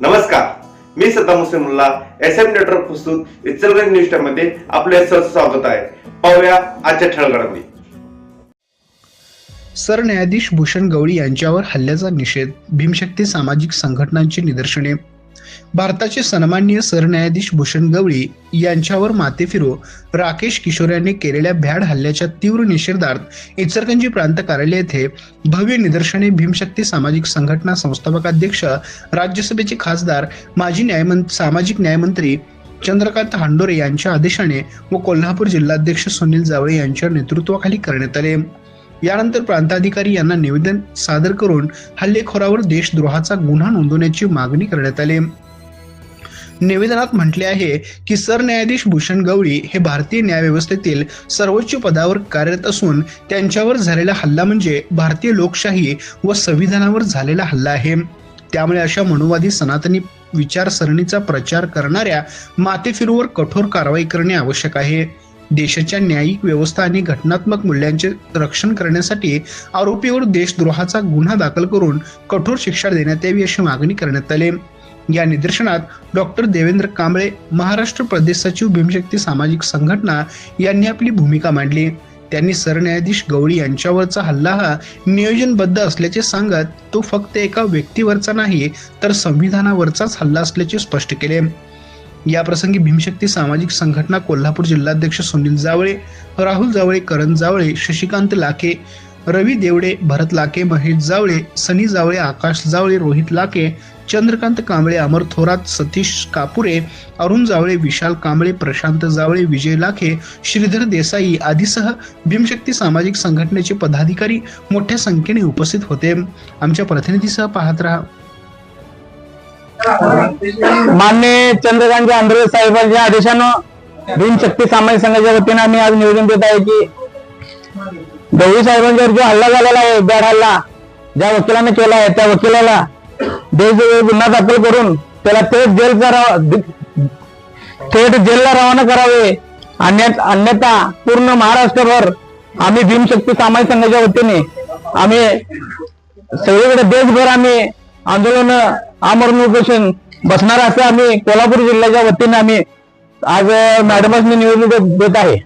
नमस्कार. मी Saddam Muslim Mulla S M network प्रस्तुत इचलगंज न्यूजमध्ये आपले सहर्ष स्वागत आहे. पाहूया आजच्या ठळगडामध्ये सरन्यायाधीश भूषण गवळी यांच्यावर हल्ल्याचा निषेध भीमशक्ती सामाजिक संघटनांची निदर्शने भारताचे सन्माननीय सरन्यायाधीश भूषण गवळी यांच्यावर माते फिरो राकेश किशोर यांनी केलेल्या भ्याड हल्ल्याच्या तीव्र निषेधार्थ इचरगंजी प्रांत कार्यालय येथे भव्य निदर्शने भीमशक्ती सामाजिक संघटना संस्थापक अध्यक्ष राज्यसभेचे खासदार माजी न्यायमंत्री सामाजिक न्यायमंत्री चंद्रकांत हांडोरे यांच्या आदेशाने व कोल्हापूर जिल्हाध्यक्ष सुनील जावळे यांच्या नेतृत्वाखाली करण्यात आले. यानंतर प्रांताधिकारी यांना निवेदन सादर करून हल्लेखोरावर देशद्रोहाचा गुन्हा नोंदवण्याची मागणी करण्यात आली. निवेदनात म्हटले आहे की सरन्यायाधीश भूषण गवळी हे भारतीय न्यायव्यवस्थेतील सर्वोच्च पदावर कार्यरत असून त्यांच्यावर झालेला हल्ला म्हणजे भारतीय लोकशाही व संविधानावर झालेला हल्ला आहे. त्यामुळे अशा मनुवादी सनातनी विचारसरणीचा प्रचार करणाऱ्या मातेफिरूवर कठोर कारवाई करणे आवश्यक आहे. देशाच्या न्यायिक व्यवस्था आणि घटनात्मक मूल्यांचे रक्षण करण्यासाठी आरोपीवर देशद्रोहाचा गुन्हा दाखल करून कठोर शिक्षा देण्यात यावी अशी मागणी करण्यात आली. या निदर्शनात डॉक्टर देवेंद्र कांबळे महाराष्ट्र प्रदेश सचिव भीमशक्ती सामाजिक संघटना यांनी आपली भूमिका मांडली. त्यांनी सरन्यायाधीश गवळी यांच्यावरचा हल्ला हा नियोजनबद्ध असल्याचे सांगत तो फक्त एका व्यक्तीवरचा नाही तर संविधानावरचाच हल्ला असल्याचे स्पष्ट केले. या प्रसंगी भीमशक्ती सामाजिक संघटना कोल्हापूर जिल्हाध्यक्ष सुनील जावळे राहुल जावळे करण जावळे शशिकांत लाखे रवी देवडे भरत लाके महेश जावळे सनी जावळे आकाश जावळे रोहित लाके चंद्रकांत कांबळे अमर थोरात सतीश कापुरे अरुण जावळे विशाल कांबळे प्रशांत जावळे विजय लाखे श्रीधर देसाई आदीसह भीमशक्ती सामाजिक संघटनेचे पदाधिकारी मोठ्या संख्येने उपस्थित होते. आमच्या प्रतिनिधीसह पाहत राहा. मान्य चंद्रकांत आंध्रे साहेबांच्या आदेशानं भीमशक्ती सामाजिक संघाच्या वतीनं आम्ही आज निवेदन देत आहे की गवळी साहेबांच्यावर जो हल्ला झालेला आहे बॅड हल्ला ज्या वकिलाने केला आहे त्या वकिलाला देशद्रोही गुन्हा दाखल करून त्याला थेट जेल रवा- थेट जेलला रवाना करावे. अन्य- अन्यथा पूर्ण महाराष्ट्रभर आम्ही भीमशक्ती सामाजिक संघाच्या वतीने आम्ही सगळीकडे देशभर आम्ही आंदोलन आमरण उपोषण बसणार असं आम्ही कोल्हापूर जिल्ह्याच्या वतीने आम्ही आज मॅडमांनी निवडणूक देत आहे.